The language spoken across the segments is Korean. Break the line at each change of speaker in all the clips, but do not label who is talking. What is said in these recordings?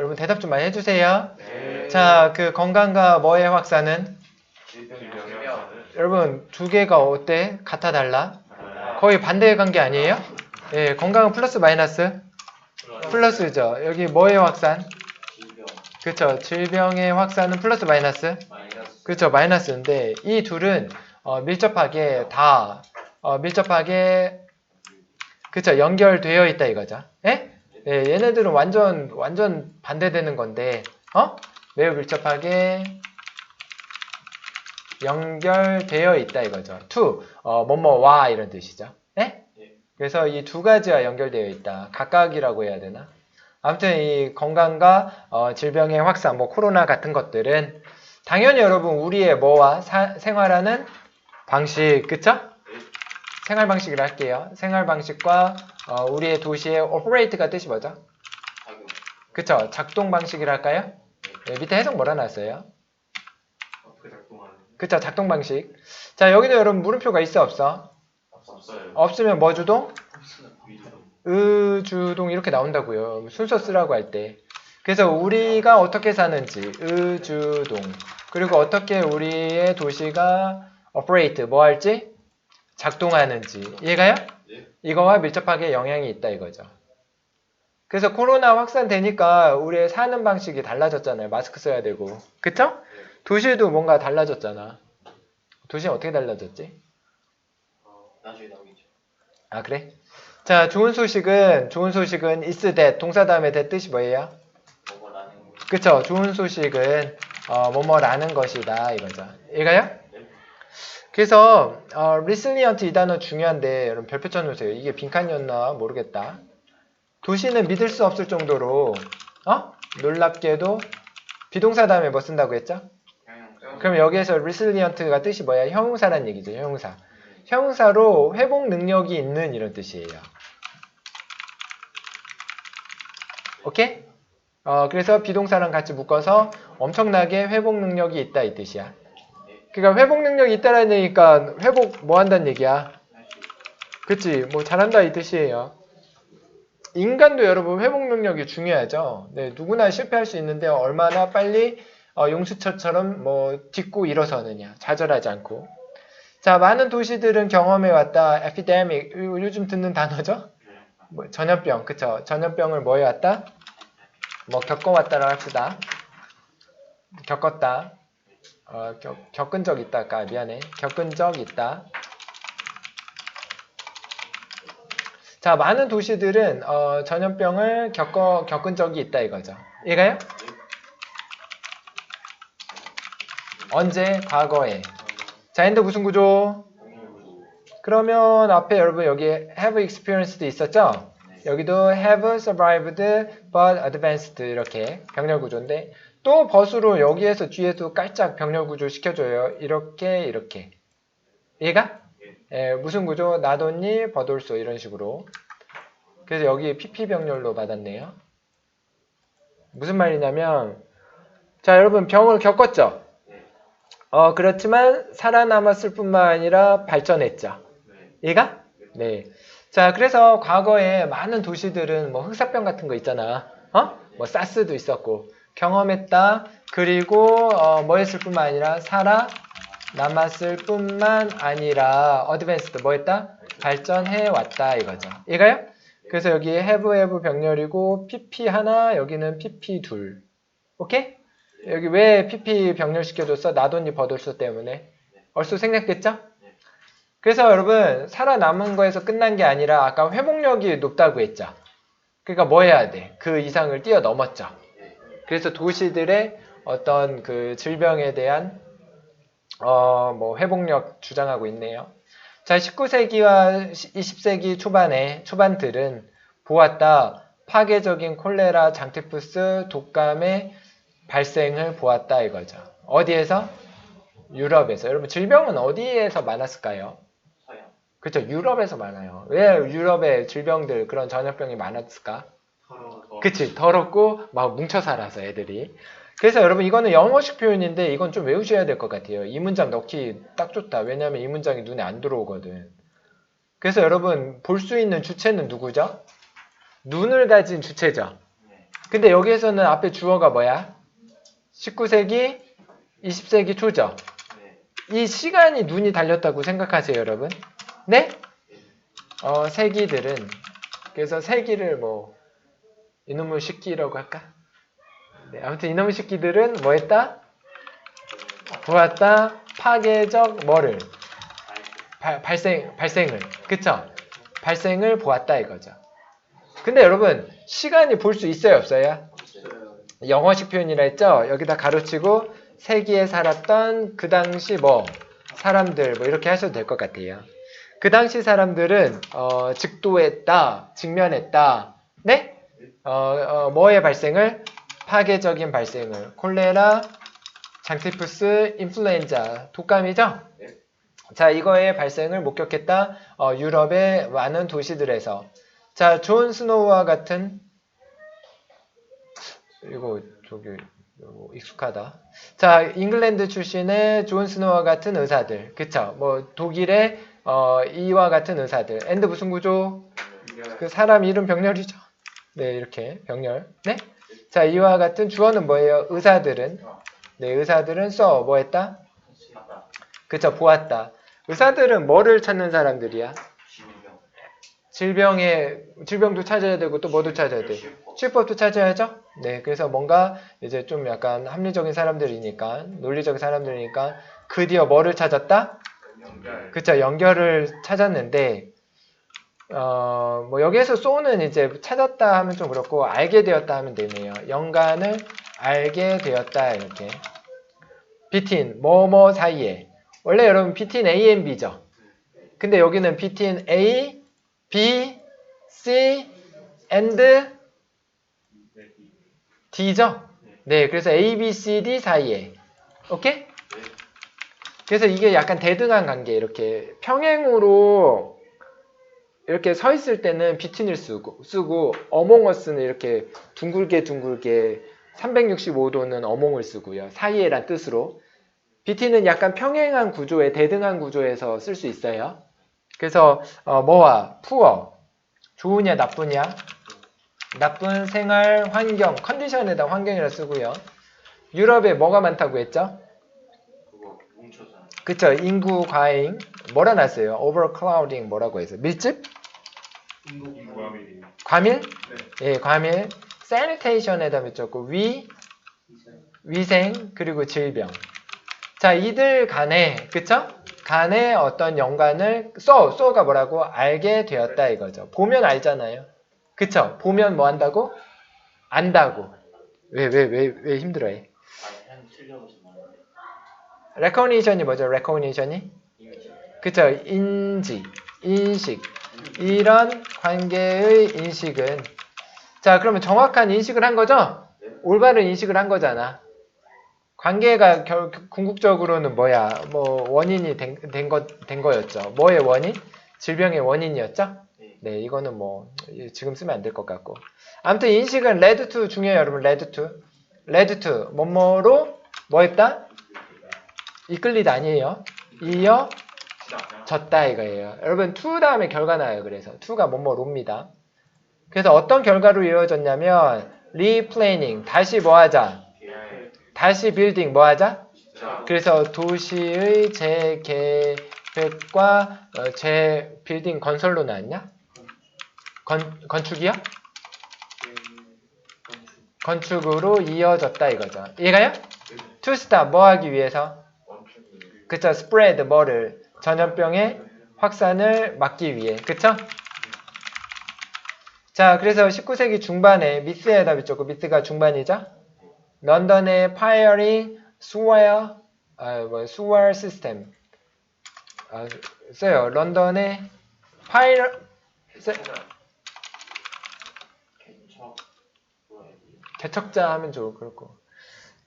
여러분 대답 좀 많이 해주세요.
네.
자, 그 건강과 뭐의 확산은? 여러분 두 개가 어때? 같아 달라? 거의 반대의 관계 아니에요? 예, 건강은 플러스 마이너스? 플러스죠. 여기 뭐의 확산? 그쵸. 질병의 확산은 플러스 마이너스?
마이너스
그쵸. 마이너스인데 이 둘은 어, 밀접하게 다 어, 밀접하게 그쵸. 연결되어 있다 이거죠. 예? 예, 얘네들은 완전 완전 반대되는 건데 어? 매우 밀접하게 연결되어 있다 이거죠. to 어, 뭐뭐와 이런 뜻이죠. 예?
예.
그래서 이 두 가지와 연결되어 있다. 각각이라고 해야 되나? 아무튼 이 건강과 어, 질병의 확산, 뭐 코로나 같은 것들은 당연히 여러분 우리의 뭐와 사- 생활하는 방식, 그쵸? 생활 방식을 할게요. 생활 방식과 어, 우리의 도시의 operate가 뜻이 뭐죠? 그쵸? 작동 방식이라 할까요? 네, 밑에 해석 뭐라 나왔어요? 그쵸? 작동 방식. 자, 여기도 여러분 물음표가 있어, 없어?
없어요
없으면 뭐 주동? 의주동 이렇게 나온다고요. 순서 쓰라고 할 때. 그래서 우리가 어떻게 사는지 의주동 그리고 어떻게 우리의 도시가 operate 뭐 할지 작동하는지 이해가요?
네.
이거와 밀접하게 영향이 있다 이거죠. 그래서 코로나 확산되니까 우리의 사는 방식이 달라졌잖아요. 마스크 써야 되고. 그쵸? 도시도 뭔가 달라졌잖아. 도시는 어떻게 달라졌지?
어, 나중에 나오겠죠
아 그래? 자 좋은 소식은 좋은 소식은 is that 동사 다음에 that 뜻이 뭐예요? 그쵸 좋은 소식은 어, 뭐뭐라는 것이다 이거죠 이거요?
네.
그래서 어, resilient 이 단어 중요한데 여러분 별표 쳐 놓으세요 이게 빈칸이었나 모르겠다 도시는 믿을 수 없을 정도로 어? 놀랍게도 비동사 다음에 뭐 쓴다고 했죠? 그럼 여기에서 resilient가 뜻이 뭐야? 형용사란 얘기죠 형용사 형용사로 회복 능력이 있는 이런 뜻이에요. 오케이? 어, 그래서 비동사랑 같이 묶어서 엄청나게 회복 능력이 있다 이 뜻이야. 그러니까 회복 능력이 있다라는 얘기니까 회복 뭐 한다는 얘기야? 그치? 뭐 잘한다 이 뜻이에요. 인간도 여러분 회복 능력이 중요하죠. 네, 누구나 실패할 수 있는데 얼마나 빨리 어, 용수철처럼 뭐 딛고 일어서느냐, 좌절하지 않고. 자, 많은 도시들은 경험해 왔다. epidemic 요- 요즘 듣는 단어죠? 뭐 전염병, 그쵸? 전염병을 뭐 해왔다? 뭐 겪어왔다라 합시다. 겪었다. 어, 겪, 겪은 적 있다. 아까 미안해. 겪은 적 있다. 자, 많은 도시들은 어, 전염병을 겪어 겪은 적이 있다 이거죠. 이가요? 언제? 과거에. 자, 엔드 무슨 구조? 그러면 앞에 여러분 여기 have experienced 있었죠? 여기도 have survived but advanced 이렇게 병렬 구조인데 또 벗으로 여기에서 뒤에도 깔짝 병렬 구조 시켜줘요. 이렇게 이렇게. 이해가? 예, 무슨 구조? 나돈니 버돌소 이런 식으로. 그래서 여기 PP 병렬로 받았네요. 무슨 말이냐면 자 여러분 병을 겪었죠? 어 그렇지만 살아남았을 뿐만 아니라 발전했죠. 얘가? 네. 자, 그래서 과거에 많은 도시들은 뭐 흑사병 같은 거 있잖아. 어? 뭐 사스도 있었고 경험했다. 그리고 어, 뭐 했을 뿐만 아니라 살아 남았을 뿐만 아니라 어드밴스드 뭐 했다? 발전해 왔다 이거죠. 이거요? 그래서 여기 have have 병렬이고 pp 하나, 여기는 pp 둘. 오케이? 여기 왜 pp 병렬 시켜줬어? 나돈니 버돌소 때문에. 얼쑤 생략됐죠? 그래서 여러분 살아남은 거에서 끝난 게 아니라 아까 회복력이 높다고 했죠. 그러니까 뭐 해야 돼? 그 이상을 뛰어넘었죠. 그래서 도시들의 어떤 그 질병에 대한 어 뭐 회복력 주장하고 있네요. 자, 19세기와 20세기 초반에 초반들은 보았다. 파괴적인 콜레라, 장티푸스, 독감의 발생을 보았다 이거죠. 어디에서? 유럽에서. 여러분 질병은 어디에서 많았을까요? 그쵸 유럽에서 많아요. 왜 유럽에 질병들 그런 전염병이 많았을까?
서로
그치 더럽고 막 뭉쳐 살아서 애들이. 그래서 여러분 이거는 영어식 표현인데 이건 좀 외우셔야 될 것 같아요. 이 문장 넣기 딱 좋다. 왜냐하면 이 문장이 눈에 안 들어오거든. 그래서 여러분 볼 수 있는 주체는 누구죠? 눈을 가진 주체죠. 근데 여기에서는 앞에 주어가 뭐야? 19세기, 20세기 초죠.
네.
이 시간이 눈이 달렸다고 생각하세요, 여러분? 네? 어, 세기들은 그래서 세기를 뭐 이놈의 식기라고 할까? 네, 아무튼 이놈의 식기들은 뭐 했다? 보았다. 파괴적 뭐를 발, 발생 발생을 그쵸? 발생을 보았다 이거죠. 근데 여러분 시간이 볼 수 있어요, 없어요? 영어식 표현이라 했죠? 여기다 가로치고 세기에 살았던 그 당시 뭐 사람들 뭐 이렇게 하셔도 될 것 같아요. 그 당시 사람들은 어, 직도했다, 직면했다, 네? 어, 어, 뭐의 발생을 파괴적인 발생을 콜레라, 장티푸스, 인플루엔자, 독감이죠? 자, 이거의 발생을 목격했다. 어, 유럽의 많은 도시들에서. 자, 존 스노우와 같은 이거 저기 이거 익숙하다. 자, 잉글랜드 출신의 존 스노우와 같은 의사들. 그쵸? 뭐 독일의 어, 이와 같은 의사들. 엔드 무슨 구조? 그 사람 이름 병렬이죠. 네, 이렇게 병렬. 네? 자, 이와 같은 주어는 뭐예요? 의사들은 네, 의사들은 써 뭐 했다? 그쵸, 보았다. 의사들은 뭐를 찾는 사람들이야? 질병에 질병도 찾아야 되고 또 뭐도 찾아야 돼? 치료법도 찾아야죠. 네, 그래서 뭔가 이제 좀 약간 합리적인 사람들이니까 논리적인 사람들이니까 드디어 뭐를 찾았다?
연결.
그쵸, 연결을 찾았는데 어, 뭐 여기에서 쏘는 이제 찾았다 하면 좀 그렇고 알게 되었다 하면 되네요. 연관을 알게 되었다 이렇게. 비틴 뭐뭐 사이에 원래 여러분 비틴 A and B죠. 근데 여기는 비틴 A, B, C, and D죠. 네, 그래서 A, B, C, D 사이에. 오케이? 그래서 이게 약간 대등한 관계 이렇게 평행으로 이렇게 서 있을 때는 비틴을 쓰고 쓰고 어몽어스는 이렇게 둥글게 둥글게 365도는 어몽을 쓰고요. 사이에란 뜻으로 비틴은 약간 평행한 구조에 대등한 구조에서 쓸 수 있어요. 그래서 어, 뭐와 푸어 좋으냐 나쁘냐 나쁜 생활 환경 컨디션에다 환경이라 쓰고요. 유럽에 뭐가 많다고 했죠? 그쵸 인구 과잉 뭐라 놨어요? overcrowding 뭐라고 해서 밀집?
인구함이
과밀?
네.
예, 과밀. sanitation에다 붙였고 위, 위생 그리고 질병. 자, 이들 간에 그쵸? 간에 어떤 연관을 써, 써가 뭐라고 알게 되었다 이거죠. 보면 알잖아요. 그쵸? 보면 뭐 한다고? 안다고. 왜, 왜, 왜, 왜 힘들어해? recognition이 뭐죠? recognition이?
이미지.
그쵸? 인지, 인식. 이런 관계의 인식은 자 그러면 정확한 인식을 한 거죠? 올바른 인식을 한 거잖아. 관계가 결, 궁극적으로는 뭐야? 뭐 원인이 된, 된, 거, 된 거였죠. 뭐의 원인? 질병의 원인이었죠?
네.
네, 이거는 뭐 지금 쓰면 안 될 것 같고. 아무튼 인식은 레드 투 중요해요, 여러분. 레드 투. 레드 투 뭐뭐로 뭐 했다? 이끌리다 아니에요. 이어 졌다 이거예요. 여러분 to 다음에 결과 나요. 그래서 to가 뭐뭐로입니다. 그래서 어떤 결과로 이루어졌냐면 replanning 다시 뭐 하자?
계획.
다시 빌딩 뭐 하자?
자.
그래서 도시의 재계획과 어, 재 빌딩 건설로 나왔냐? 건 건축이요? 건축으로 이어졌다 이거죠. 이해가요? stop 뭐 하기 위해서? 그쵸? spread 뭐를 전염병의 확산을 막기 위해 그쵸? 자 그래서 19세기 중반에 미스에다 비쳤고 미스가 중반이죠? 런던의 파이어링 수웨어 아, 뭐 시스템 아, 써요 런던의 파이어 세-? 개척자 하면 좋을 거고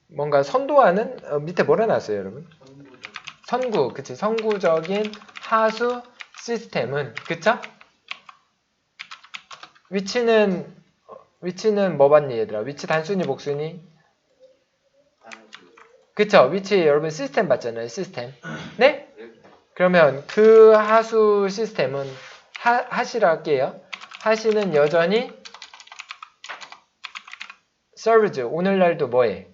뭔가 선도하는 어, 밑에 뭐라 놨어요 여러분? 선구, 그치. 선구적인 하수 시스템은, 그쵸? 위치는, 어, 위치는 뭐 봤니, 얘들아? 위치 단순히, 복순이? 그쵸? 위치 여러분 시스템 봤잖아요, 시스템. 네? 그러면 그 하수 시스템은, 하, 하시라 할게요. 하시는 여전히 serves 오늘날도 뭐해?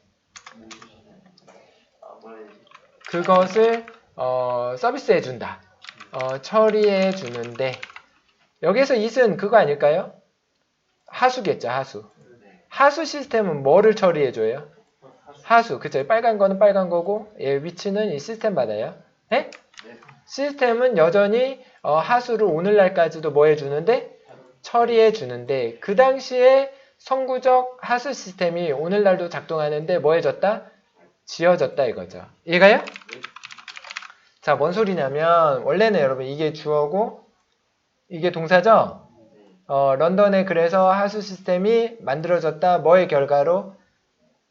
아 뭐야 이지
그것을 어, 서비스해 준다. 어, 처리해 주는데 여기서 it은 그거 아닐까요? 하수겠죠, 하수.
네
하수 시스템은 뭐를 처리해 줘요?
하수.
그쵸? 빨간 거는 빨간 거고 얘 위치는 이 시스템 받아요. 네?
네
시스템은 여전히 어, 하수를 오늘날까지도 뭐 해주는데 처리해 주는데 그 당시에 선구적 하수 시스템이 오늘날도 작동하는데 뭐 해줬다? 지어졌다 이거죠. 이해가요? 자, 뭔 소리냐면 원래는 여러분 이게 주어고 이게 동사죠?
네
어, 런던에 그래서 하수 시스템이 만들어졌다. 뭐의 결과로?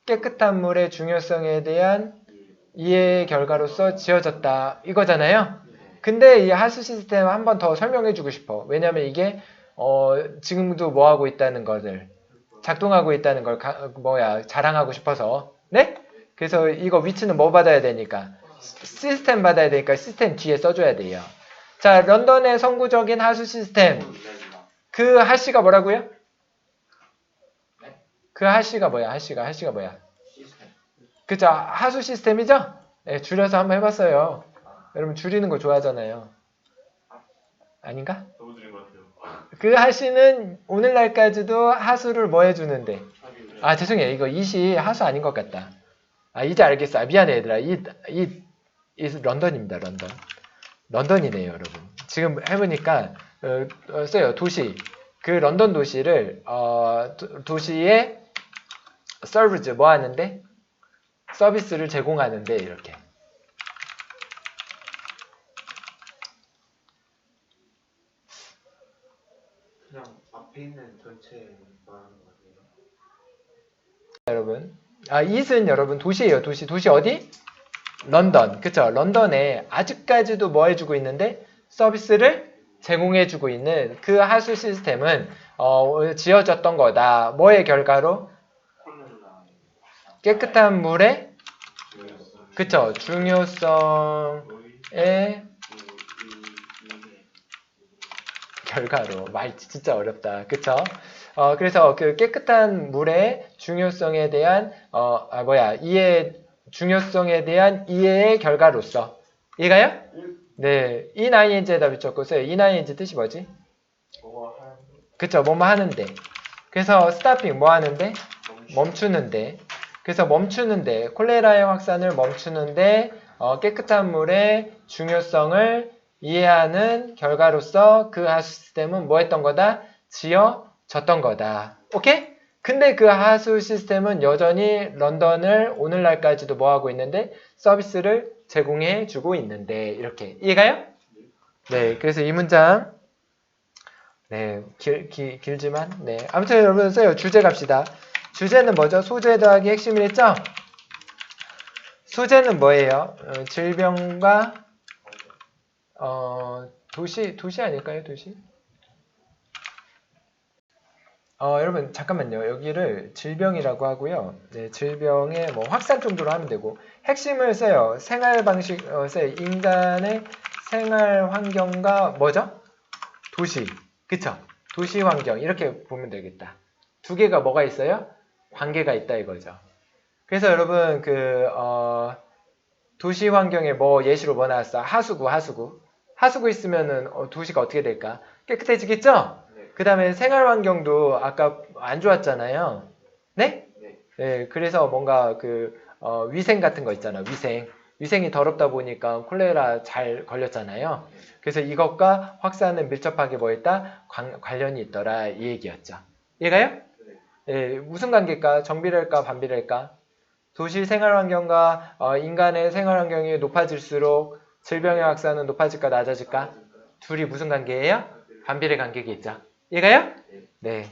깨끗한 물의 중요성에 대한 이해의 결과로서 지어졌다. 이거잖아요. 근데 이 하수 시스템 한 번 더 설명해 주고 싶어. 왜냐면 이게 어, 지금도 뭐 하고 있다는 것을 작동하고 있다는 걸 가- 뭐야 자랑하고 싶어서. 네? 그래서 이거 위치는 뭐 받아야 되니까 시- 시스템 받아야 되니까 시스템 뒤에 써줘야 돼요. 자, 런던의 선구적인 하수 시스템. 그 하씨가 뭐라고요? 그 하씨가 뭐야? 하씨가 하씨가 뭐야? 그죠? 하수 시스템이죠? 네, 줄여서 한번 해봤어요. 여러분 줄이는 거 좋아하잖아요. 아닌가? 그 하씨는 오늘날까지도 하수를 뭐 해주는데? 아 죄송해요. 이거 이시 하수 아닌 것 같다. 아 이제 알겠어. 아, 미안해 얘들아. 이, 이, 이 런던입니다. 런던. 런던이네요, 여러분. 지금 해보니까 어, 어, 써요. 도시. 그 런던 도시를 어, 도, 도시에 서비스 뭐 하는데? 서비스를 제공하는데 이렇게.
그냥 앞에 있는 전체 말하는 거 아니에요?
여러분. 아, it은 여러분 도시예요. 도시. 도시 어디? 런던. 그쵸? 런던에 아직까지도 뭐 해주고 있는데 서비스를 제공해주고 있는 그 하수 시스템은 어, 지어졌던 거다. 뭐의 결과로? 깨끗한 물의. 그쵸?
중요성의
결과로. 말 진짜 어렵다. 그쵸? 어, 그래서 그 깨끗한 물의 중요성에 대한 어, 아, 뭐야 이해 중요성에 대한 이해의 결과로서 이해가요? 네, in ing에다 붙였고요. in ing 뜻이 뭐지?
뭐가 한
그쵸, 뭐뭐 하는데. 그래서 stopping 뭐 하는데?
멈추
멈추는데. 그래서 멈추는데, 콜레라의 확산을 멈추는데, 어, 깨끗한 물의 중요성을 이해하는 결과로서 그 하수 시스템은 뭐 했던 거다? 지어 졌던 거다. 오케이? 근데 그 하수 시스템은 여전히 런던을 오늘날까지도 뭐 하고 있는데 서비스를 제공해 주고 있는데 이렇게 이해가요? 네, 그래서 이 문장 네, 길, 길, 길지만 네 아무튼 여러분 써요 주제 갑시다 주제는 뭐죠? 소재 더하기 핵심이랬죠? 소재는 뭐예요? 어, 질병과 어, 도시 도시 아닐까요? 도시? 어, 여러분 잠깐만요. 여기를 질병이라고 하고요. 네, 질병의 뭐 확산 정도로 하면 되고 핵심을 써요. 생활 방식 어, 써요. 인간의 생활 환경과 뭐죠? 도시. 그쵸? 도시 환경 이렇게 보면 되겠다. 두 개가 뭐가 있어요? 관계가 있다 이거죠. 그래서 여러분 그 어, 도시 환경에 뭐 예시로 뭐 나왔어? 하수구, 하수구. 하수구 있으면은 어, 도시가 어떻게 될까? 깨끗해지겠죠?
네.
그 다음에 생활 환경도 아까 안 좋았잖아요. 네?
네.
네, 그래서 뭔가 그 어, 위생 같은 거 있잖아. 위생. 위생이 더럽다 보니까 콜레라 잘 걸렸잖아요. 그래서 이것과 확산은 밀접하게 뭐 있다? 관, 관련이 있더라. 이 얘기였죠. 이해가요?
네.
예, 무슨 관계일까? 정비례일까? 반비례일까? 도시 생활 환경과 어, 인간의 생활 환경이 높아질수록 질병의 확산은 높아질까 낮아질까? 둘이 무슨 관계예요? 반비례 관계겠죠. 이해가요? 네.